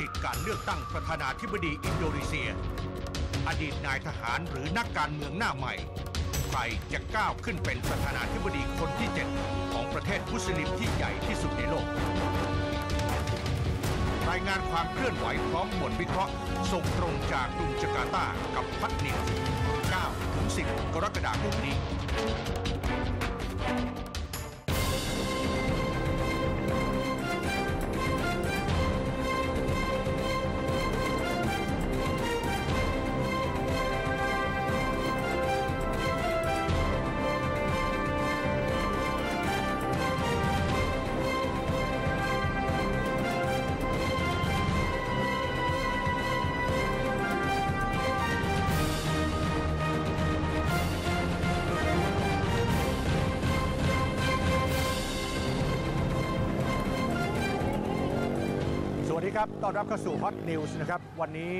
ติดการเลือกตั้งประธานาธิบดีอินโดนีเซีย อดีตนายทหารหรือนักการเมืองหน้าใหม่ ใครจะก้าวขึ้นเป็นประธานาธิบดีคนที่ 7 ของประเทศมุสลิมที่ใหญ่ที่สุดในโลก รายงานความเคลื่อนไหวพร้อมบทวิเคราะห์ส่งตรงจากกรุงจาการ์ตากับพัฒนิว9ถึง10 กรกฎาคมนี้ ดีครับ ต้อนรับเข้าสู่ Hot News นะครับ วันนี้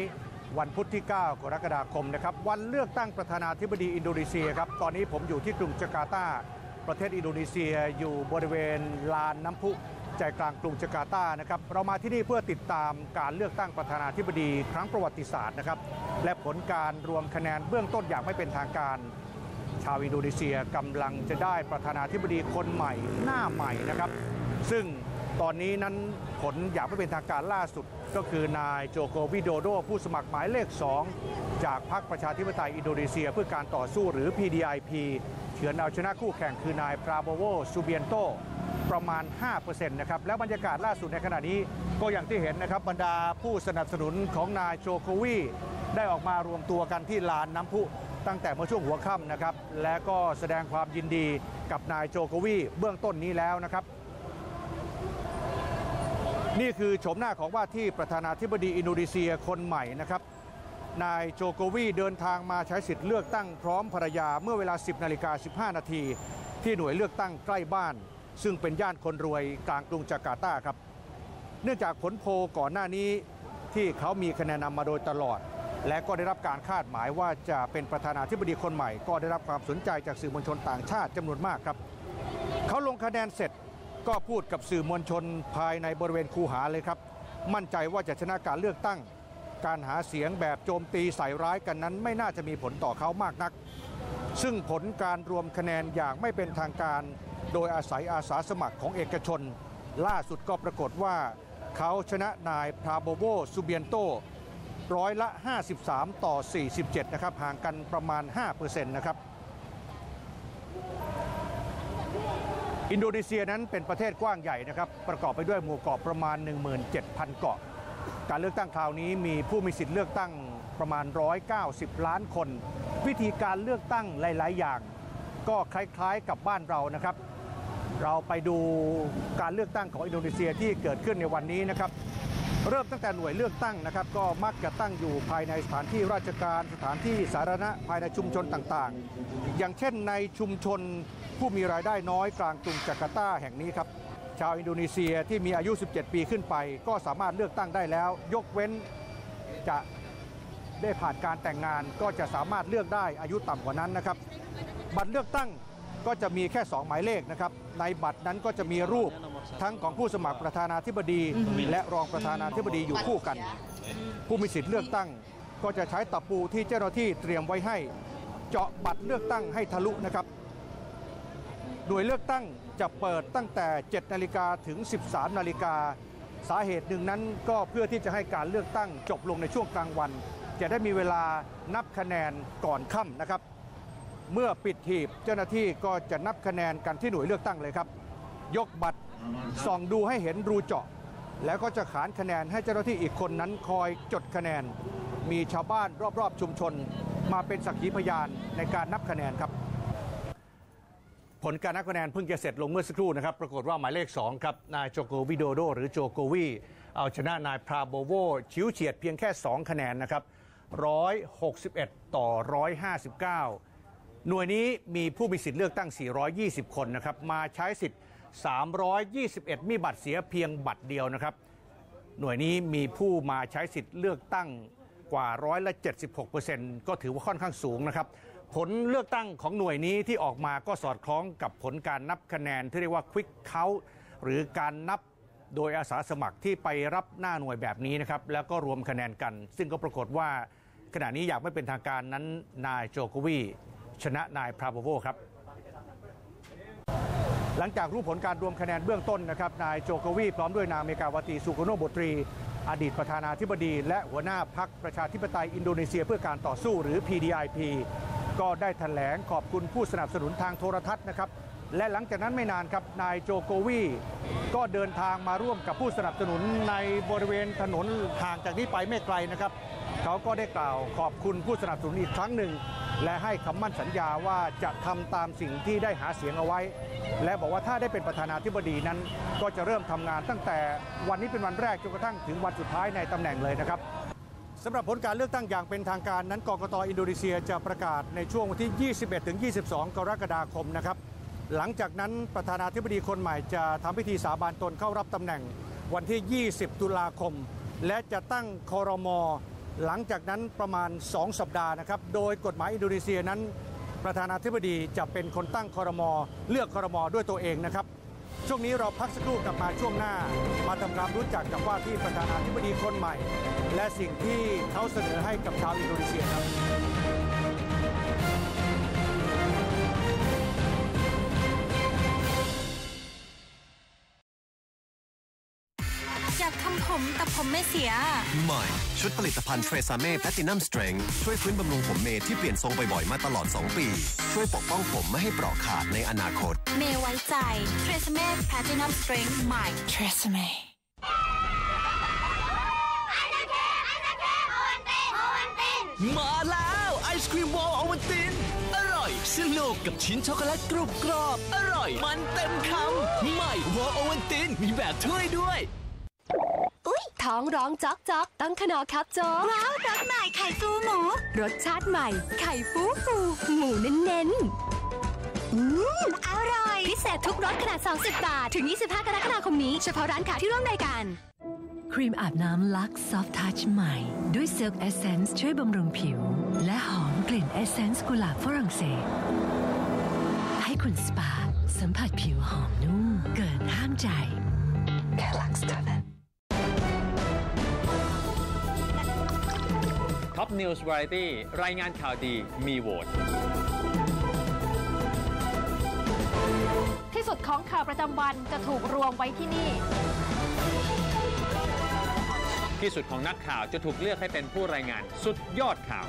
วันพุธที่ 9 กรกฎาคมนะครับ วันเลือกตั้งประธานาธิบดีอินโดนีเซียครับ ตอนนี้ผมอยู่ที่กรุงจาการ์ตา ประเทศอินโดนีเซีย อยู่บริเวณลานน้ำพุใจกลางกรุงจาการ์ตา นะครับ เรามาที่นี่เพื่อติดตามการเลือกตั้งประธานาธิบดีครั้งประวัติศาสตร์นะครับ และผลการรวมคะแนนเบื้องต้นอย่างไม่เป็นทางการ ชาวอินโดนีเซียกำลังจะได้ประธานาธิบดีคนใหม่หน้าใหม่นะครับ ซึ่ง ตอนนี้นั้นผลอย่างไม่เป็นทางการล่าสุดก็คือนายโจโกวิโดโด ผู้สมัครหมายเลข 2 จากพรรคประชาธิปไตยอินโดนีเซียเพื่อการต่อสู้หรือ PDIP เฉือนเอาชนะคู่แข่งคือนายปราโบโวซูเบียนโตประมาณ 5%นะครับ แล้วบรรยากาศล่าสุดในขณะนี้ก็อย่างที่เห็นนะครับบรรดาผู้สนับสนุนของนายโจโควีได้ออกมารวมตัวกันที่ลานน้ำพุตั้งแต่เมื่อช่วงหัวค่ำนะครับ และก็แสดงความยินดีกับนายโจโควีเบื้องต้นนี้แล้วนะครับ นี่คือโฉมหน้าของว่าที่ประธานาธิบดีอินโดนีเซียคนใหม่นะครับ นายโจโกวีเดินทางมาใช้สิทธิ์เลือกตั้งพร้อมภรรยาเมื่อเวลา 10 นาฬิกา 15 นาที ที่หน่วยเลือกตั้งใกล้บ้าน ซึ่งเป็นย่านคนรวยกลางกรุงจาการ์ตาครับ เนื่องจากผลโพลก่อนหน้านี้ที่เขามีคะแนนนำมาโดยตลอด และก็ได้รับการคาดหมายว่าจะเป็นประธานาธิบดีคนใหม่ ก็ได้รับความสนใจจากสื่อมวลชนต่างชาติจำนวนมากครับ เขาลงคะแนนเสร็จ ก็พูดกับสื่อมวลชนภายในบริเวณคูหาเลยครับ มั่นใจว่าจะชนะการเลือกตั้ง การหาเสียงแบบโจมตีใส่ร้ายกันนั้น ไม่น่าจะมีผลต่อเขามากนัก ซึ่งผลการรวมคะแนนอย่างไม่เป็นทางการ โดยอาศัยอาสาสมัครของเอกชน ล่าสุดก็ปรากฏว่า เขาชนะนายพราโบโวซูเบียนโตร้อยละ 53 ต่อ 47 นะครับ ห่างกันประมาณ 5%นะครับ อินโดนีเซียนั้นเป็นประเทศกว้างใหญ่นะครับ ประกอบไปด้วยหมู่เกาะประมาณ 17,000 เกาะ การเลือกตั้งคราวนี้มีผู้มีสิทธิ์เลือกตั้งประมาณ 190 ล้านคน วิธีการเลือกตั้งหลาย ๆ อย่าง ก็คล้าย ๆ กับบ้านเรานะครับ เราไปดูการเลือกตั้งของอินโดนีเซียที่เกิดขึ้นในวันนี้นะครับ เริ่มตั้งแต่หน่วยเลือกตั้งนะครับ ก็มักจะตั้งอยู่ภายในสถานที่ราชการสถานที่สาธารณะภายในชุมชนต่าง ๆ อย่างเช่นในชุมชน ผู้มีรายได้น้อยกลางกรุงจาการ์ตาแห่งนี้ครับ ชาวอินโดนีเซียที่มีอายุ 17 ปีขึ้นไป ก็สามารถเลือกตั้งได้แล้ว ยกเว้นจะได้ผ่านการแต่งงานก็จะสามารถเลือกได้อายุต่ำกว่านั้นนะครับ บัตรเลือกตั้งก็จะมีแค่ 2 หมายเลขนะครับ ในบัตรนั้นก็จะมีรูปทั้งของผู้สมัครประธานาธิบดี และรองประธานาธิบดีอยู่คู่กัน ผู้มีสิทธิ์เลือกตั้ง ก็จะใช้ตะปูที่เจ้าหน้าที่เตรียมไว้ให้ เจาะบัตรเลือกตั้งให้ทะลุนะครับ หน่วยเลือกตั้งจะเปิดตั้งแต่ 7 นาฬิกาถึง 13 นาฬิกา สาเหตุหนึ่งนั้นก็เพื่อที่จะให้การเลือกตั้งจบลงในช่วงกลางวัน จะได้มีเวลานับคะแนนก่อนค่ำนะครับ เมื่อปิดหีบเจ้าหน้าที่ก็จะนับคะแนนกันที่หน่วยเลือกตั้งเลยครับ ยกบัตรส่องดูให้เห็นรูเจาะ แล้วก็จะขานคะแนนให้เจ้าหน้าที่อีกคนนั้นคอยจดคะแนน มีชาวบ้านรอบๆชุมชน มาเป็นสักขีพยานในการนับคะแนนครับ ผลการนับคะแนนเพิ่งจะเสร็จลงเมื่อสักครู่นะครับ ปรากฏว่าหมายเลข 2 ครับ นายโจโกวิโดโด หรือโจโกวี เอาชนะนายพราโบโว ชิวเฉียดเพียงแค่ 2 คะแนนนะครับ 161 ต่อ 159 หน่วยนี้มีผู้มีสิทธิ์เลือกตั้ง 420 คนนะครับ มาใช้สิทธิ์ 321 มีบัตรเสียเพียงบัตรเดียวนะครับ หน่วยนี้มีผู้มาใช้สิทธิ์เลือกตั้งกว่าร้อยละ76%ก็ถือว่าค่อนข้างสูงนะครับ ผลเลือกตั้งของหน่วยนี้ที่ออกมาก็สอดคล้องกับผลการนับคะแนนที่เรียกว่า Quick Count หรือการนับโดยอาสาสมัครที่ไปรับหน้าหน่วยแบบนี้นะครับแล้วก็รวมคะแนนกัน ซึ่งก็ปรากฏว่าขณะนี้อยากไม่เป็นทางการนั้นนายโจโควีชนะนายพราโวโวครับ หลังจากรู้ผลการรวมคะแนนเบื้องต้นนะครับนายโจโควีพร้อมด้วยนางเมกาวตีสุโกโนบตรี อดีตประธานาธิบดี และหัวหน้าพักประชาธิปไตยอินโดนีเซียเพื่อการต่อสู้หรือ PDIP ก็ได้แถลงขอบคุณผู้สนับสนุนทางโทรทัศน์นะครับ และหลังจากนั้นไม่นานครับ นายโจโกวีก็เดินทางมาร่วมกับผู้สนับสนุนในบริเวณถนนห่างจากนี้ไปไม่ไกลนะครับ เขาก็ได้กล่าวขอบคุณผู้สนับสนุนอีกครั้งหนึ่ง และให้คำมั่นสัญญาว่าจะทำตามสิ่งที่ได้หาเสียงเอาไว้ และบอกว่าถ้าได้เป็นประธานาธิบดีนั้น ก็จะเริ่มทำงานตั้งแต่วันนี้เป็นวันแรกจนกระทั่งถึงวันสุดท้ายในตำแหน่งเลยนะครับ สำหรับผลการเลือกตั้งอย่างเป็นทางการนั้นกกตอินโดนีเซียจะประกาศในช่วงวันที่ 21ถึง22 กรกฎาคมนะครับ หลังจากนั้นประธานาธิบดีคนใหม่จะทำพิธีสาบานตนเข้ารับตำแหน่งวันที่ 20 ตุลาคม และจะตั้งคอรมอหลังจากนั้นประมาณ 2 สัปดาห์นะครับ โดยกฎหมายอินโดนีเซียนั้น ประธานาธิบดีจะเป็นคนตั้งคอรมอเลือกคอรมอด้วยตัวเองนะครับ ช่วงนี้เราพักสักครู่กลับมาช่วงหน้า มาทำความรู้จักกับว่าที่ประธานาธิบดีคนใหม่ และสิ่งที่เขาเสนอให้กับชาวอินโดนีเซียครับ ไม่เสีย ใหม่ ชุดผลิตภัณฑ์เทรซาเม่แพลตินัมสเตรงช่วยฟื้นบำรุงผมเมย์ที่เปลี่ยนทรงบ่อยๆมาตลอด 2 ปี ช่วยปกป้องผมไม่ให้เปราะขาดในอนาคต เมย์ไว้ใจ Tresemme Platinum Strength ใหม่ Tresemme มาแล้วไอศครีมวอลอวันตินอร่อยสนุกกับชิ้นช็อกโกแลตกรุบกรอบ อร่อย มันเต็มคำใหม่วอลอวันตินมีแบบถ้วยด้วยอุ๊ย ท้องร้องจ๊อกจ๊อกต้องขนอครับโจ๊กว้าวรสใหม่ไข่ฟูหมู รสชาติใหม่ ไข่ฟูฟูหมูเน้นๆอืมอร่อย พิเศษทุกรสขนาด 30 บาท ถึง 25 กรกฎาคมนี้ เฉพาะร้านค้าที่ร่วมรายการครีมอาบน้ำลักซอฟทัชใหม่ ด้วย Silk Essence ช่วยบำรุงผิว และหอมกลิ่น Essence กุหลาบฝรั่งเศส ให้คุณสปา สัมผัสผิวหอมนุ่ม เกินห้ามใจ แค่ลักซ์เท่านั้น ท็อปนิวส์วาไรตี้รายงานข่าวดีมีโหวตที่สุดของข่าวประจำวันจะถูกรวมไว้ที่นี่ ที่สุดของนักข่าวจะถูกเลือกให้เป็นผู้รายงานสุดยอดข่าว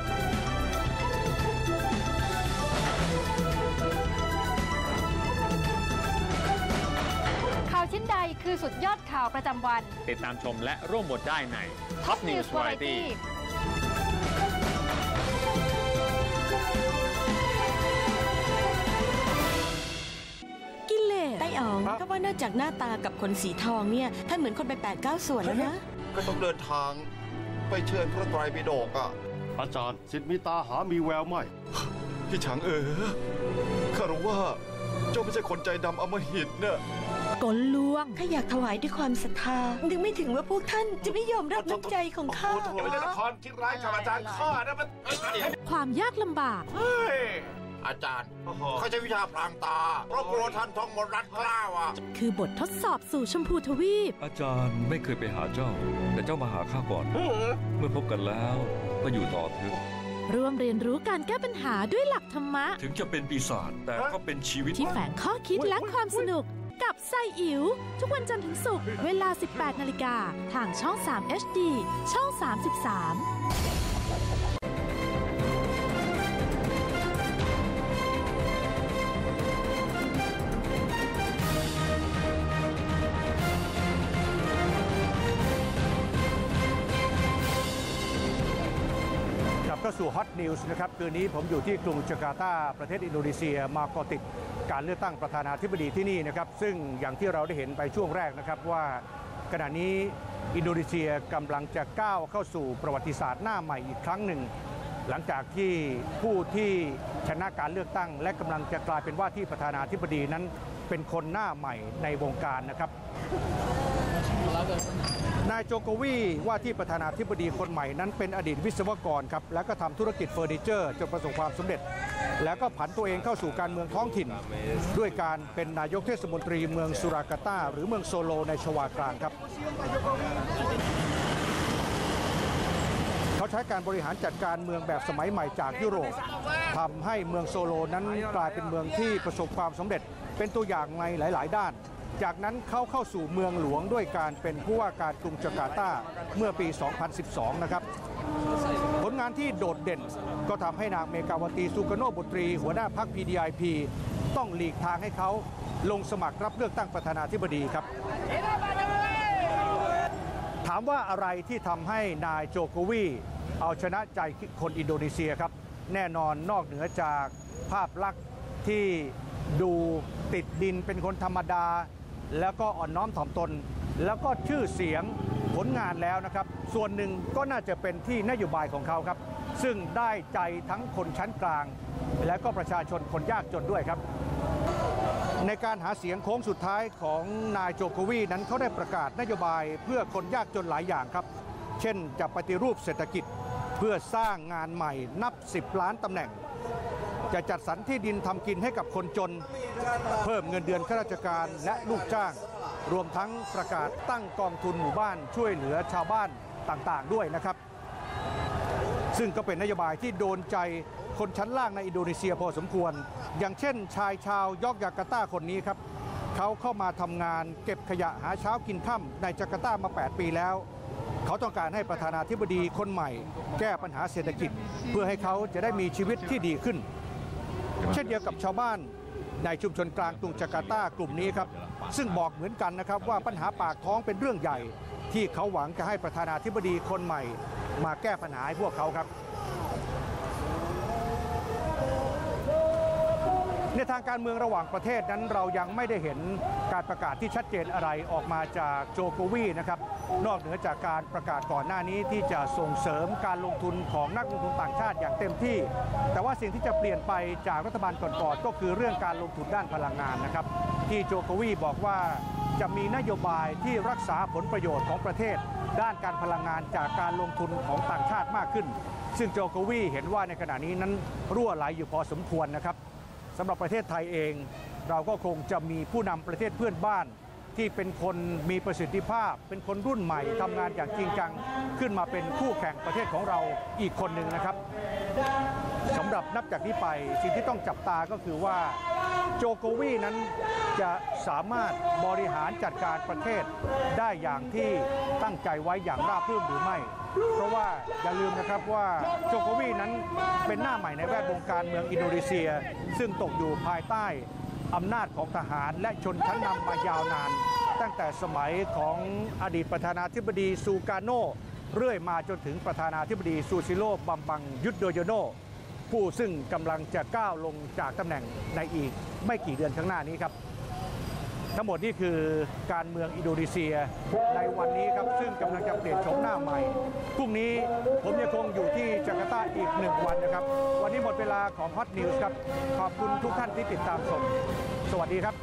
ข่าวชิ้นใดคือสุดยอดข่าวประจำวัน ติดตามชมและร่วมโหวตได้ใน Top Top News News Variety Variety กิเลสไต้อ๋องครับ ก็ว่านอกจากหน้าตากับขนสีทองเนี่ย ท่านเหมือนคนไปแปดเก้าส่วนแล้วนะ ก็ต้องเดินทาง ไปเชิญพระไตรปิฎกอะ อาจารย์สิทธิ์มีตาหามีแววไม่ พี่ฉังเอ๋อข้ารู้ว่า เจ้าไม่ใช่คนใจดำอำมหิตเนี่ย กลลวง ข้าอยากถวายด้วยความศรัทธานึกไม่ถึงว่าพวกท่านจะไม่ยอมรับน้ำใจของข้า อย่าไปเล่นละครคิดร้ายกับอาจารย์ข้านะมันความยากลำบากอาจารย์เขาใช้วิชาพรางตา เพราะกลัวท่านท่องมนต์รัดกล้าวอะ คือบททดสอบสู่ชมพูทวีป อาจารย์ไม่เคยไปหาเจ้า แต่เจ้ามาหาข้าก่อน เมื่อพบกันแล้วก็อยู่ต่อเถอะร่วมเรียนรู้การแก้ปัญหาด้วยหลักธรรมะ ถึงจะเป็นปีศาจแต่ก็เป็นชีวิตที่แฝงข้อคิดและความสนุก กับไซอิ๋วทุกวันจันทร์ถึงศุกร์เวลา 18 นาฬิกา ทางช่อง 3 HD ช่อง 33 ลับเข้าสู่ Hot News นะครับคืนนี้ผมอยู่ที่กรุงจาการ์ตา ประเทศอินโดนีเซียมาเกาะติดการเลือกตั้งประธานาธิบดีที่นี่นะครับ ซึ่งอย่างที่เราได้เห็นไปช่วงแรกนะครับว่าขณะนี้อินโดนีเซียกำลังจะก้าวเข้าสู่ประวัติศาสตร์หน้าใหม่อีกครั้งหนึ่ง หลังจากที่ผู้ที่ชนะการเลือกตั้ง และกำลังจะกลายเป็นว่าที่ประธานาธิบดีนั้นเป็นคนหน้าใหม่ในวงการนะครับ นายโจโกวีว่าที่ประธานาธิบดีคนใหม่นั้นเป็นอดีตวิศวกรครับ แล้วก็ทำธุรกิจเฟอร์นิเจอร์จนประสบความสำเร็จ แล้วก็ผันตัวเองเข้าสู่การเมืองท้องถิ่น ด้วยการเป็นนายกเทศมนตรีเมืองสุรากาตาหรือเมืองโซโลในชวากลางครับเขาใช้การบริหารจัดการเมืองแบบสมัยใหม่จากยุโรปทำให้เมืองโซโลนั้นกลายเป็นเมืองที่ประสบความสำเร็จ เป็นตัวอย่างในหลาย ๆ ด้าน จากนั้นเขาเข้าสู่เมืองหลวงด้วยการเป็นผู้ว่าการกรุงจาการ์ตาเมื่อปี 2012 นะครับ ผลงานที่โดดเด่นก็ทำให้นางเมกาวตีซูกาโนบุตรี หัวหน้าพรรค PDIP ต้องหลีกทางให้เขาลงสมัครรับเลือกตั้งประธานาธิบดีครับ ถามว่าอะไรที่ทำให้นายโจโกวีเอาชนะใจคนอินโดนีเซียครับ แน่นอนนอกเหนือจากภาพลักษณ์ที่ดูติดดินเป็นคนธรรมดา แล้วก็อ่อนน้อมถ่อมตน แล้วก็ชื่อเสียงผลงานแล้วนะครับ ส่วนหนึ่งก็น่าจะเป็นที่นโยบายของเขาครับ ซึ่งได้ใจทั้งคนชั้นกลาง และก็ประชาชนคนยากจนด้วยครับ ในการหาเสียงโค้งสุดท้ายของนายโจโควีนั้นเขาได้ประกาศนโยบายเพื่อคนยากจนหลายอย่างครับ เช่นจะปฏิรูปเศรษฐกิจเพื่อสร้างงานใหม่นับ 10 ล้านตำแหน่ง จะจัดสรรที่ดินทำกินให้กับคนจน เพิ่มเงินเดือนข้าราชการและลูกจ้าง รวมทั้งประกาศตั้งกองทุนหมู่บ้านช่วยเหลือชาวบ้านต่างๆ ด้วยนะครับ ซึ่งก็เป็นนโยบายที่โดนใจคนชั้นล่างในอินโดนีเซียพอสมควร อย่างเช่น ชายชาวยอกจาการ์ตาคนนี้ครับเขาเข้ามาทำงานเก็บขยะหาเช้ากินค่ำในจาการ์ตามา 8 ปีแล้ว เขาต้องการให้ประธานาธิบดีคนใหม่ แก้ปัญหาเศรษฐกิจ เพื่อให้เขาจะได้มีชีวิตที่ดีขึ้น เช่นเดียวกับชาวบ้านในชุมชนกลางกรุงจาการ์ตากลุ่มนี้ครับ ซึ่งบอกเหมือนกันนะครับว่าปัญหาปากท้องเป็นเรื่องใหญ่ ที่เขาหวังจะให้ประธานาธิบดีคนใหม่ มาแก้ปัญหาให้พวกเขาครับ ในทางการเมืองระหว่างประเทศนั้นเรายังไม่ได้เห็นการประกาศที่ชัดเจนอะไรออกมาจากโจโกวีนะครับ นอกเหนือจากการประกาศก่อนหน้านี้ที่จะส่งเสริมการลงทุนของนักลงทุนต่างชาติอย่างเต็มที่ แต่ว่าสิ่งที่จะเปลี่ยนไปจากรัฐบาลก่อนๆก็คือเรื่องการลงทุนด้านพลังงานนะครับ ที่โจโกวีบอกว่าจะมีนโยบายที่รักษาผลประโยชน์ของประเทศ ด้านการพลังงานจากการลงทุนของต่างชาติมากขึ้น ซึ่งโจโกวีเห็นว่าในขณะนี้นั้นรั่วไหลอยู่พอสมควรนะครับสำหรับประเทศไทยเอง เราก็คงจะมีผู้นำประเทศเพื่อนบ้าน ที่เป็นคนมีประสิทธิภาพ เป็นคนรุ่นใหม่ทำงานอย่างจริงจังขึ้นมาเป็นคู่แข่งประเทศของเราอีกคนหนึ่งนะครับสำหรับนับจากนี้ไปสิ่งที่ต้องจับตาก็คือว่าโจโกวีนั้นจะสามารถบริหารจัดการประเทศได้อย่างที่ตั้งใจไว้อย่างราบรื่นหรือไม่ เพราะว่าอย่าลืมนะครับว่าโจโกวีนั้นเป็นหน้าใหม่ในแวดวงการเมืองอินโดนีเซีย ซึ่งตกอยู่ภายใต้ อำนาจของทหารและชนชั้นนำมายาวนาน ตั้งแต่สมัยของอดีตประธานาธิบดีซูกาโนเรื่อยมาจนถึงประธานาธิบดีซูซิโลบัมบังยุดโดโยโนผู้ซึ่งกำลังจะก้าวลงจากตำแหน่งในอีกไม่กี่เดือนข้างหน้านี้ครับ ทั้งหมดนี่คือการเมืองอินโดนีเซียในวันนี้ครับซึ่งกำลังจะเปลี่ยนโฉมหน้าใหม่พรุ่งนี้ผมยังคงอยู่ที่จาการ์ตาอีกหนึ่งวันนะครับ วันนี้หมดเวลาของ Hot News ครับ ขอบคุณทุกท่านที่ติดตามชม สวัสดีครับ